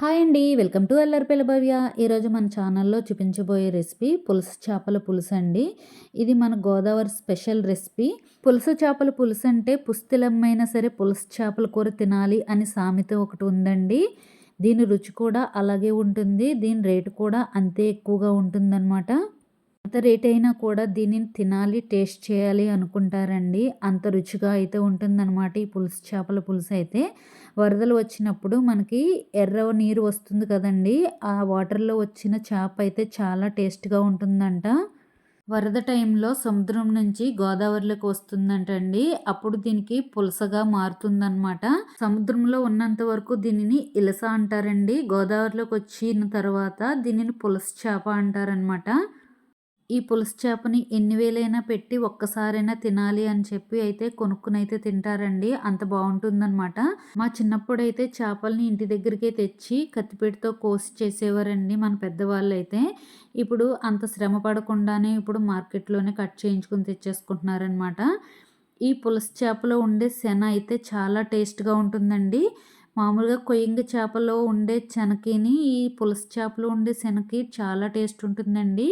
Hi అండి welcome to ఎల్లరిపల్లి భవ్య ఈరోజు మన ఛానల్లో చూపించబోయే రెసిపీ పులుసు చేపల పులుసు అండి. ఇది మన గోదావరి స్పెషల్ రెసిపీ. పులుసు చేపల పులుసు అంటే పుస్తిలమ్మైనా సరే పులుసు చేపల కూర తినాలి అని సామెత ఒకటి ఉందండి. దీని రుచి కూడా అలాగే ఉంటుంది దీని రేటు కూడా అంతే ఎక్కువగా ఉంటుందన్నమాట. ఎంత రేట్ అయినా కూడా దీనిని తినాలి టేస్ట్ చేయాలి అనుకుంటారండి. అంత రుచిగా అయితే ఉంటుందన్నమాట ఈ పులుసు చేపల పులుసు అయితే. వరదలు వచ్చినప్పుడు మనకి ఎర్ర నీరు వస్తుంది కదండి. ఆ వాటర్లో వచ్చిన చేప అయితే చాలా టేస్ట్గా ఉంటుందంట. వరద టైంలో సముద్రం నుంచి గోదావరిలోకి వస్తుందంటండి. అప్పుడు దీనికి పులసగా మారుతుందన్నమాట. సముద్రంలో ఉన్నంత వరకు దీనిని ఇలస అంటారండి. గోదావరిలోకి వచ్చిన తర్వాత దీనిని పులస చేప అంటారనమాట ఈ పులుసు చేపని ఎన్ని వేలైనా పెట్టి ఒక్కసారైనా తినాలి అని చెప్పి అయితే కొనుక్కుని అయితే తింటారండి. అంత బాగుంటుందన్నమాట. మా చిన్నప్పుడు అయితే చేపల్ని ఇంటి దగ్గరికే తెచ్చి కత్తిపేటితో కోసి చేసేవారండి మన పెద్దవాళ్ళు అయితే ఇప్పుడు అంత శ్రమ పడకుండానే ఇప్పుడు మార్కెట్లోనే కట్ చేయించుకుని తెచ్చేసుకుంటున్నారనమాట ఈ పులుసు చేపలో ఉండే శన అయితే చాలా టేస్ట్గా ఉంటుందండి. మామూలుగా కొయ్యింగ చేపలో ఉండే శనకిని ఈ పులుసు చేపలో ఉండే శనకి చాలా టేస్ట్ ఉంటుందండి.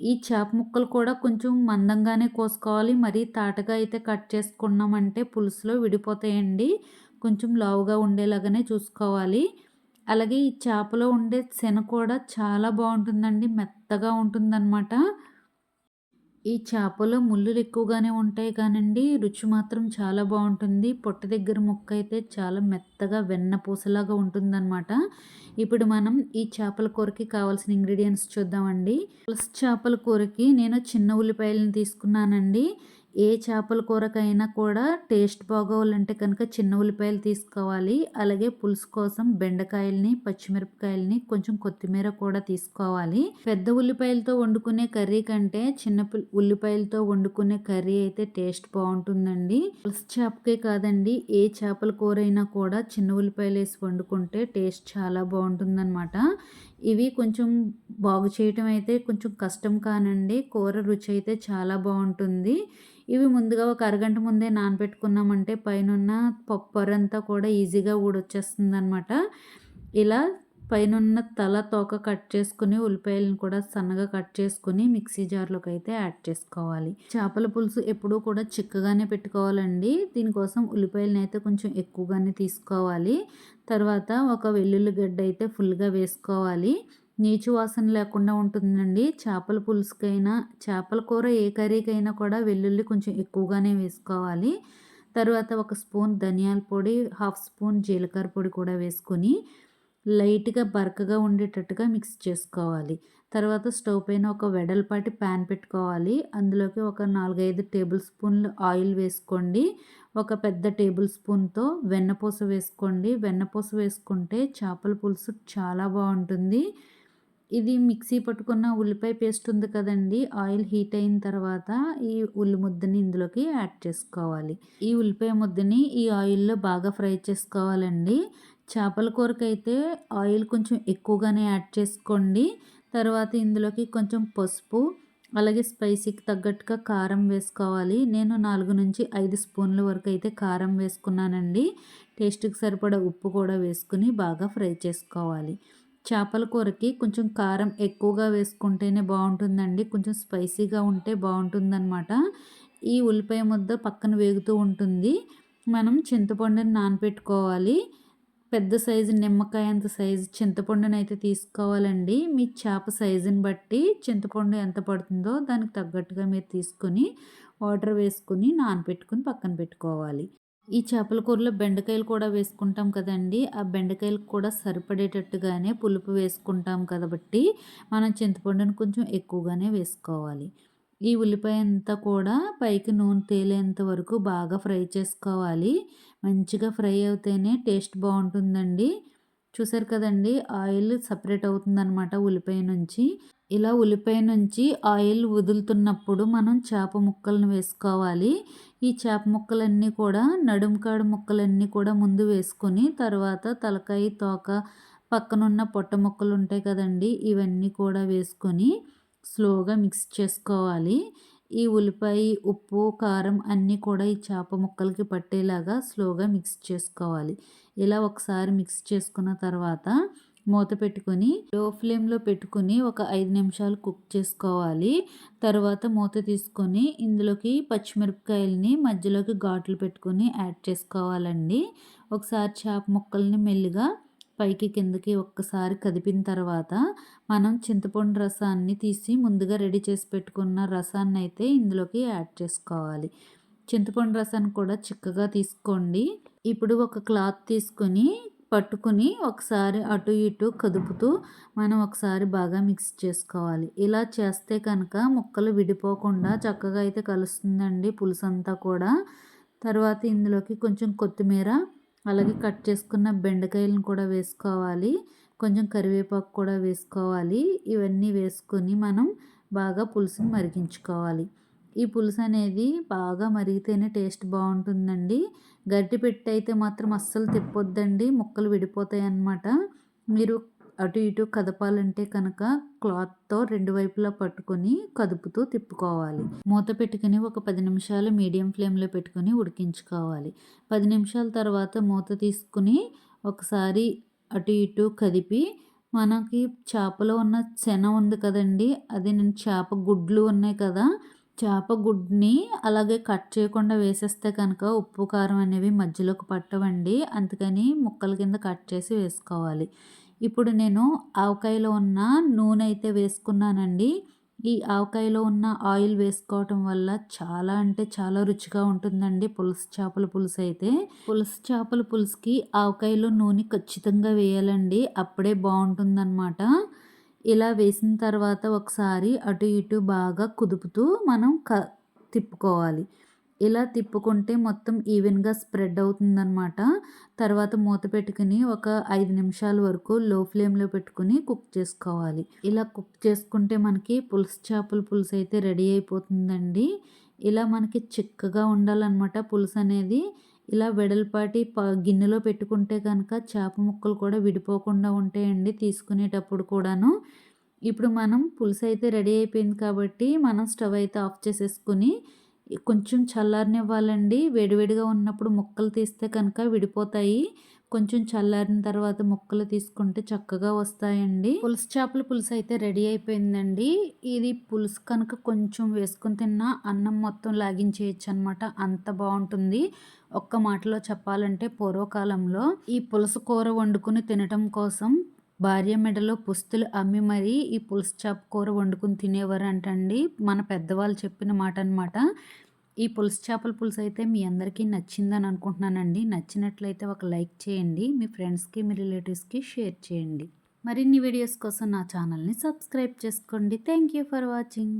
ఈ చేప ముక్కలు కూడా కొంచెం మందంగానే కోసుకోవాలి. మరీ తాటగా అయితే కట్ చేసుకున్నామంటే పులుసులో విడిపోతాయండి. కొంచెం లావుగా ఉండేలాగానే చూసుకోవాలి. అలాగే ఈ చేపలో ఉండే శన కూడా చాలా బాగుంటుందండి. మెత్తగా ఉంటుందన్నమాట. ఈ చేపలో ముళ్ళులు ఎక్కువగానే ఉంటాయి కానండి రుచి మాత్రం చాలా బాగుంటుంది. పొట్ట దగ్గర ముక్క అయితే చాలా మెత్తగా వెన్న పూసలాగా ఉంటుందన్నమాట. ఇప్పుడు మనం ఈ చేపల కూరకి కావాల్సిన ఇంగ్రీడియంట్స్ చూద్దామండి. ప్లస్ చేపల కూరకి నేను చిన్న ఉల్లిపాయలను తీసుకున్నానండి. ఏ చేపల కూరకైనా కూడా టేస్ట్ బాగోవాలంటే కనుక చిన్న ఉల్లిపాయలు తీసుకోవాలి. అలాగే పులుసు కోసం బెండకాయల్ని పచ్చిమిరపకాయలని కొంచెం కొత్తిమీర కూడా తీసుకోవాలి. పెద్ద ఉల్లిపాయలతో వండుకునే కర్రీ కంటే చిన్న ఉల్లిపాయలతో వండుకునే కర్రీ అయితే టేస్ట్ బాగుంటుందండి. పులుసు చేపకే కాదండి ఏ చేపల కూర అయినా కూడా చిన్న ఉల్లిపాయలు వేసి వండుకుంటే టేస్ట్ చాలా బాగుంటుందన్నమాట. ఇవి కొంచెం బాగు చేయటం అయితే కొంచెం కష్టం కానండి కూర రుచి అయితే చాలా బాగుంటుంది. ఇవి ముందుగా ఒక అరగంట ముందే నానబెట్టుకున్నామంటే పైనున్న పప్పరంతా కూడా ఈజీగా ఊడొచ్చేస్తుంది అనమాట ఇలా పైనున్న తల తోక కట్ చేసుకుని ఉల్లిపాయలను కూడా సన్నగా కట్ చేసుకుని మిక్సీ జార్లోకి అయితే యాడ్ చేసుకోవాలి. చేపల పులుసు ఎప్పుడూ కూడా చిక్కగానే పెట్టుకోవాలండి. దీనికోసం ఉల్లిపాయలను అయితే కొంచెం ఎక్కువగానే తీసుకోవాలి. తర్వాత ఒక వెల్లుల్లి గడ్డ అయితే ఫుల్గా వేసుకోవాలి. నీచు వాసన లేకుండా ఉంటుందండి. చేపల పులుసుకైనా చేపల కూర ఏ కర్రీకైనా కూడా వెల్లుల్లి కొంచెం ఎక్కువగానే వేసుకోవాలి. తర్వాత ఒక స్పూన్ ధనియాల పొడి హాఫ్ స్పూన్ జీలకర్ర పొడి కూడా వేసుకొని లైట్గా బరకగా ఉండేటట్టుగా మిక్స్ చేసుకోవాలి. తర్వాత స్టవ్ పైన ఒక వెడల్పాటి ప్యాన్ పెట్టుకోవాలి. అందులోకి ఒక నాలుగైదు టేబుల్ స్పూన్లు ఆయిల్ వేసుకోండి. ఒక పెద్ద టేబుల్ స్పూన్తో వెన్నపూస వేసుకోండి. వెన్నపూస వేసుకుంటే చేపల పులుసు చాలా బాగుంటుంది. ఇది మిక్సీ పట్టుకున్న ఉల్లిపాయ పేస్ట్ ఉంది కదండి. ఆయిల్ హీట్ అయిన తర్వాత ఈ ఉల్లి ముద్దని ఇందులోకి యాడ్ చేసుకోవాలి. ఈ ఉల్లిపాయ ముద్దని ఈ ఆయిల్లో బాగా ఫ్రై చేసుకోవాలండి. చేపల కూరకైతే ఆయిల్ కొంచెం ఎక్కువగానే యాడ్ చేసుకోండి. తర్వాత ఇందులోకి కొంచెం పసుపు అలాగే స్పైసీకి తగ్గట్టుగా కారం వేసుకోవాలి. నేను నాలుగు నుంచి ఐదు స్పూన్ల వరకు అయితే కారం వేసుకున్నానండి. టేస్ట్కి సరిపడా ఉప్పు కూడా వేసుకుని బాగా ఫ్రై చేసుకోవాలి. చేపల కూరకి కొంచెం కారం ఎక్కువగా వేసుకుంటేనే బాగుంటుందండి. కొంచెం స్పైసీగా ఉంటే బాగుంటుందన్నమాట. ఈ ఉల్లిపాయ ముద్ద పక్కన వేగుతూ ఉంటుంది. మనం చింతపండుని నానపెట్టుకోవాలి. పెద్ద సైజు నిమ్మకాయ అంత సైజు చింతపండుని అయితే తీసుకోవాలండి. మీ చేప సైజుని బట్టి చింతపండు ఎంత పడుతుందో దానికి తగ్గట్టుగా మీరు తీసుకొని వాటర్ వేసుకుని నానపెట్టుకుని పక్కన పెట్టుకోవాలి. ఈ చేపల కూరలో బెండకాయలు కూడా వేసుకుంటాం కదండి. ఆ బెండకాయలకు కూడా సరిపడేటట్టుగానే పులుపు వేసుకుంటాం కాబట్టి మనం చింతపండుని కొంచెం ఎక్కువగానే వేసుకోవాలి. ఈ ఉల్లిపాయ అంతా కూడా పైకి నూనె తేలేంత వరకు బాగా ఫ్రై చేసుకోవాలి. మంచిగా ఫ్రై అవుతేనే టేస్ట్ బాగుంటుందండి. చూసారు కదండి ఆయిల్ సపరేట్ అవుతుందన్నమాట ఉల్లిపాయ నుంచి. ఇలా ఉల్లిపాయ నుంచి ఆయిల్ వదులుతున్నప్పుడు మనం చేప ముక్కలను వేసుకోవాలి. ఈ చేప ముక్కలన్నీ కూడా నడుముకాడు ముక్కలన్నీ కూడా ముందు వేసుకొని తర్వాత తలకాయ తోక పక్కనున్న పొట్ట ముక్కలు ఉంటాయి కదండి ఇవన్నీ కూడా వేసుకొని స్లోగా మిక్స్ చేసుకోవాలి. ఈ ఉల్లిపాయ ఉప్పు కారం అన్నీ కూడా ఈ చేప ముక్కలకి పట్టేలాగా స్లోగా మిక్స్ చేసుకోవాలి. ఇలా ఒకసారి మిక్స్ చేసుకున్న తర్వాత మూత పెట్టుకొని లో ఫ్లేమ్లో పెట్టుకుని ఒక ఐదు నిమిషాలు కుక్ చేసుకోవాలి. తర్వాత మూత తీసుకొని ఇందులోకి పచ్చిమిరపకాయలని మధ్యలోకి ఘాట్లు పెట్టుకొని యాడ్ చేసుకోవాలండి. ఒకసారి చేప ముక్కల్ని మెల్లిగా పైకి కిందకి ఒక్కసారి కదిపిన తర్వాత మనం చింతపండు రసాన్ని తీసి ముందుగా రెడీ చేసి పెట్టుకున్న రసాన్ని అయితే ఇందులోకి యాడ్ చేసుకోవాలి. చింతపండు రసాన్ని కూడా చిక్కగా తీసుకోండి. ఇప్పుడు ఒక క్లాత్ తీసుకొని పట్టుకుని ఒకసారి అటు ఇటు కదుపుతూ మనం ఒకసారి బాగా మిక్స్ చేసుకోవాలి. ఇలా చేస్తే కనుక ముక్కలు విడిపోకుండా చక్కగా అయితే కలుస్తుందండి పులుసు అంతా కూడా. తర్వాత ఇందులోకి కొంచెం కొత్తిమీర అలాగే కట్ చేసుకున్న బెండకాయలను కూడా వేసుకోవాలి. కొంచెం కరివేపాకు కూడా వేసుకోవాలి. ఇవన్నీ వేసుకొని మనం బాగా పులుసుని మరిగించుకోవాలి. ఈ పులుసు అనేది బాగా మరిగితేనే టేస్ట్ బాగుంటుందండి. గట్టి పెట్టి అయితే మాత్రం అస్సలు తిప్పొద్దండి. ముక్కలు విడిపోతాయి అన్నమాట మీరు అటు ఇటు కదపాలంటే కనుక క్లాత్తో రెండు వైపులా పట్టుకొని కదుపుతూ తిప్పుకోవాలి. మూత పెట్టుకుని ఒక పది నిమిషాలు మీడియం ఫ్లేమ్లో పెట్టుకొని ఉడికించుకోవాలి. పది నిమిషాల తర్వాత మూత తీసుకుని ఒకసారి అటు ఇటు కదిపి మనకి చేపలో ఉన్న శన ఉంది కదండి అది నేను చేప గుడ్లు ఉన్నాయి కదా చేప గుడ్ని అలాగే కట్ చేయకుండా వేసేస్తే కనుక ఉప్పు కారం అనేవి మధ్యలోకి పట్టవండి. అందుకని ముక్కల కింద కట్ చేసి వేసుకోవాలి. ఇప్పుడు నేను ఆవకాయలో ఉన్న నూనె అయితే వేసుకున్నానండి. ఈ ఆవకాయలో ఉన్న ఆయిల్ వేసుకోవటం వల్ల చాలా అంటే చాలా రుచిగా ఉంటుందండి పులుసు చేపల పులుసు అయితే. పులుసు చేపల పులుసుకి ఆవకాయలో నూనె ఖచ్చితంగా వేయాలండి. అప్పుడే బాగుంటుందన్నమాట. ఇలా వేసిన తర్వాత ఒకసారి అటు ఇటు బాగా కుదుపుతూ మనం క తిప్పుకోవాలి. ఇలా తిప్పుకుంటే మొత్తం ఈవెన్గా స్ప్రెడ్ అవుతుందన్నమాట. తర్వాత మూత పెట్టుకుని ఒక ఐదు నిమిషాల వరకు లో ఫ్లేమ్లో పెట్టుకుని కుక్ చేసుకోవాలి. ఇలా కుక్ చేసుకుంటే మనకి పులుసు చేపల పులుసు అయితే రెడీ అయిపోతుందండి. ఇలా మనకి చిక్కగా ఉండాలన్నమాట పులుసు అనేది. ఇలా వెడల్పాటి ప గిన్నెలో పెట్టుకుంటే కనుక చేప ముక్కలు కూడా విడిపోకుండా ఉంటాయండి తీసుకునేటప్పుడు కూడాను. ఇప్పుడు మనం పులుసు అయితే రెడీ అయిపోయింది కాబట్టి మనం స్టవ్ అయితే ఆఫ్ చేసేసుకుని కొంచెం చల్లారనివ్వాలండి. వేడివేడిగా ఉన్నప్పుడు ముక్కలు తీస్తే కనుక విడిపోతాయి. కొంచెం చల్లారిన తర్వాత ముక్కలు తీసుకుంటే చక్కగా వస్తాయండి. పులుసు చేపల పులుసు అయితే రెడీ అయిపోయిందండి. ఇది పులుసు కనుక కొంచెం వేసుకుని తిన్నా అన్నం మొత్తం లాగించేయచ్చు అనమాట అంత బాగుంటుంది. ఒక్క మాటలో చెప్పాలంటే పూర్వకాలంలో ఈ పులుసు కూర వండుకుని తినటం కోసం భార్య మెడలో పుస్తులు అమ్మి మరీ ఈ పులుసు చేప కూర వండుకుని తినేవారు అంటండి మన పెద్దవాళ్ళు చెప్పిన మాట అనమాట ఈ పులుసు చేపల పులుసు అయితే మీ అందరికీ నచ్చిందని అనుకుంటున్నానండి. నచ్చినట్లయితే ఒక లైక్ చేయండి. మీ ఫ్రెండ్స్కి మీ రిలేటివ్స్కి షేర్ చేయండి. మరిన్ని వీడియోస్ కోసం నా ఛానల్ని సబ్స్క్రైబ్ చేసుకోండి. Thank you for watching.